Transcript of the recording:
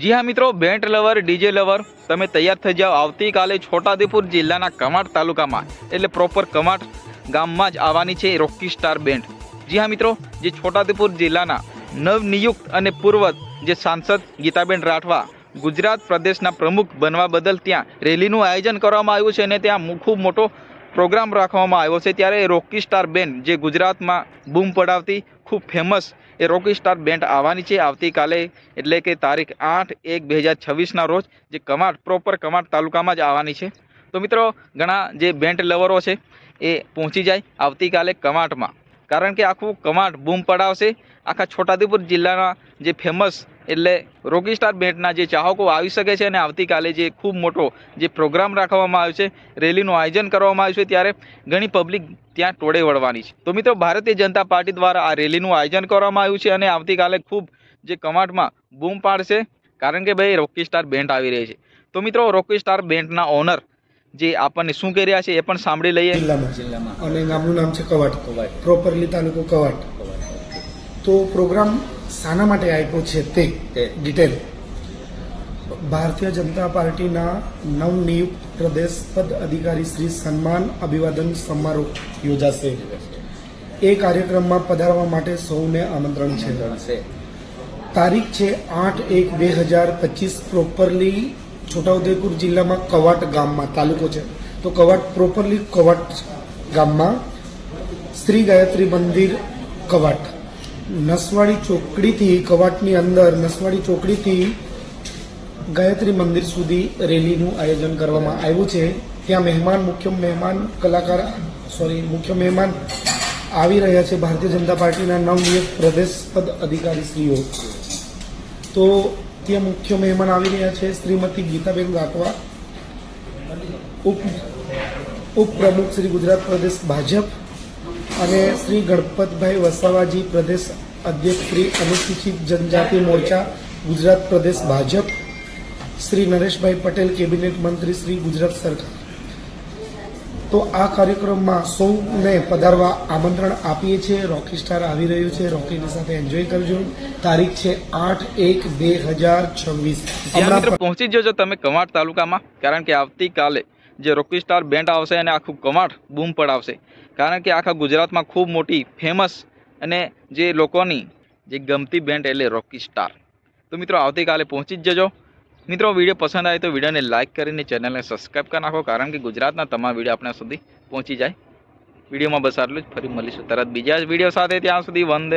જી હા મિત્રો, bent lover, DJ lover, તમે તૈયાર થઈ જાઓ આવતીકાલે છોટાઉદેપુર જિલ્લાના કમાટ તાલુકામાં. એટલે પ્રોપર કમાટ ગામમાં જ આવવાની છે રોકી સ્ટાર બેન્ડ જી હા મિત્રો, જે છોટાઉદેપુર જિલ્લાના નવનિયુક્ત અને પૂર્વ જે સાંસદ ગીતાબેન રાઠવા ગુજરાત પ્રદેશના પ્રમુખ બનવા બદલ ત્યાં રેલીનું આયોજન કરવામાં આવ્યું છે અને ત્યાં ખૂબ મોટો પ્રોગ્રામ રાખવામાં આવ્યો છે ત્યારે રોકી સ્ટાર બેન્ડ જે ગુજરાતમાં બૂમ પડાવતી ખૂબ ફેમસ એ રોકી સ્ટાર બેન્ડ આવવાની છે. આવતીકાલે એટલે કે તારીખ આઠ એક બે હજાર છવ્વીસના રોજ જે કમાટ પ્રોપર કમાટ તાલુકામાં જ આવવાની છે. તો મિત્રો, ઘણા જે બેન્ડ લવરો છે એ પહોંચી જાય આવતીકાલે કમાટમાં કારણ કે આખું કમાટ બૂમ પડાવશે. આખા છોટાઉદેપુર જિલ્લાના જે ફેમસ એટલે રોકી સ્ટાર બેન્ડના જે ચાહકો આવી શકે છે અને આવતીકાલે જે ખૂબ મોટો જે પ્રોગ્રામ રાખવામાં આવ્યો છે રેલીનું આયોજન કરવામાં આવ્યું છે ત્યારે ઘણી પબ્લિક ત્યાં ટોળે વળવાની છે. તો મિત્રો ભારતીય જનતા પાર્ટી દ્વારા આ રેલીનું આયોજન કરવામાં આવ્યું છે અને આવતીકાલે ખૂબ જે કમાટમાં બૂમ પાડશે કારણ કે ભાઈ રોકી સ્ટાર બેન્ડ આવી રહી છે. તો મિત્રો રોકી સ્ટાર બેન્ડના ઓનર જે આપણને શું કહી રહ્યા છે એ પણ સાંભળી લઈએ. જિલ્લામાં. અને ગામનું નામ છે કવાટ. પ્રોપરલી તાલુકો કવાટ. તો પ્રોગ્રામ શાના માટે આપ્યો છે તે ડિટેલ ભારતીય જનતા પાર્ટીના નવનિયુક્ત પ્રદેશ પદ અધિકારી શ્રી સન્માન અભિવાદન સમારોહ યોજાશે. એ કાર્યક્રમમાં પધારવા માટે સૌને આમંત્રણ છે. તારીખ છે આઠ એક બે હજાર પચીસ પ્રોપરલી છોટાઉદેપુર જિલ્લામાં કવાટ ગામમાં તાલુકો છે. તો કવાટ પ્રોપરલી કવાટ ગામમાં શ્રી ગાયત્રી મંદિર કવાટ. નસવાડી ચોકડીથી, કવાટની અંદર નસવાડી ચોકડીથી ગાયત્રી મંદિર સુધી રેલીનું આયોજન કરવામાં આવ્યું છે. ત્યાં મહેમાન, મુખ્ય મહેમાન, કલાકાર સોરી મુખ્ય મહેમાન આવી રહ્યા છે. ભારતીય જનતા પાર્ટીના નવનિયુક્ત પ્રદેશ પદ અધિકારીશ્રીઓ. તો ત્યાં મુખ્ય મહેમાન આવી રહ્યા છે. શ્રીમતી ગીતાબેન રાઠવા ઉપ, ઉપપ્રમુખ શ્રી ગુજરાત પ્રદેશ ભાજપ અને શ્રી ગણપતભાઈ વસાવાજી પ્રદેશ અધ્યક્ષ શ્રી અનુસૂચિત જનજાતિ મોરચા ગુજરાત પ્રદેશ ભાજપ શ્રી નરેશભાઈ પટેલ કેબિનેટ મંત્રી શ્રી ગુજરાત સરકાર. તો આ કાર્યક્રમમાં સૌને પધારવા આમંત્રણ આપીએ છીએ. રોકી સ્ટાર આવી રહ્યું છે. રોકીની સાથે એન્જોય કરજો. તારીખ છે આઠ એક બે હજાર છવ્વીસ. પહોંચી જજો તમે કમાટ તાલુકામાં કારણ કે આવતીકાલે જે રોકી સ્ટાર બેન્ડ આવશે અને આખું કમાટ બૂમ પડાવશે. કારણ કે આખા ગુજરાતમાં ખૂબ મોટી ફેમસ અને જે લોકોની જે ગમતી બેન્ડ એટલે રોકી સ્ટાર. તો મિત્રો, આવતીકાલે પહોંચી જ જજો. મિત્રો, વીડિયો પસંદ આવે તો વિડીયોને લાઇક કરીને ચેનલને સબસ્ક્રાઈબ કરી નાખો, કારણ કે ગુજરાતના તમામ વીડિયો આપણા સુધી પહોંચી જાય. વિડીયોમાં બસ આટલું જ. ફરી મળીશું તરત બીજા જ વીડિયો સાથે. ત્યાં સુધી વંદે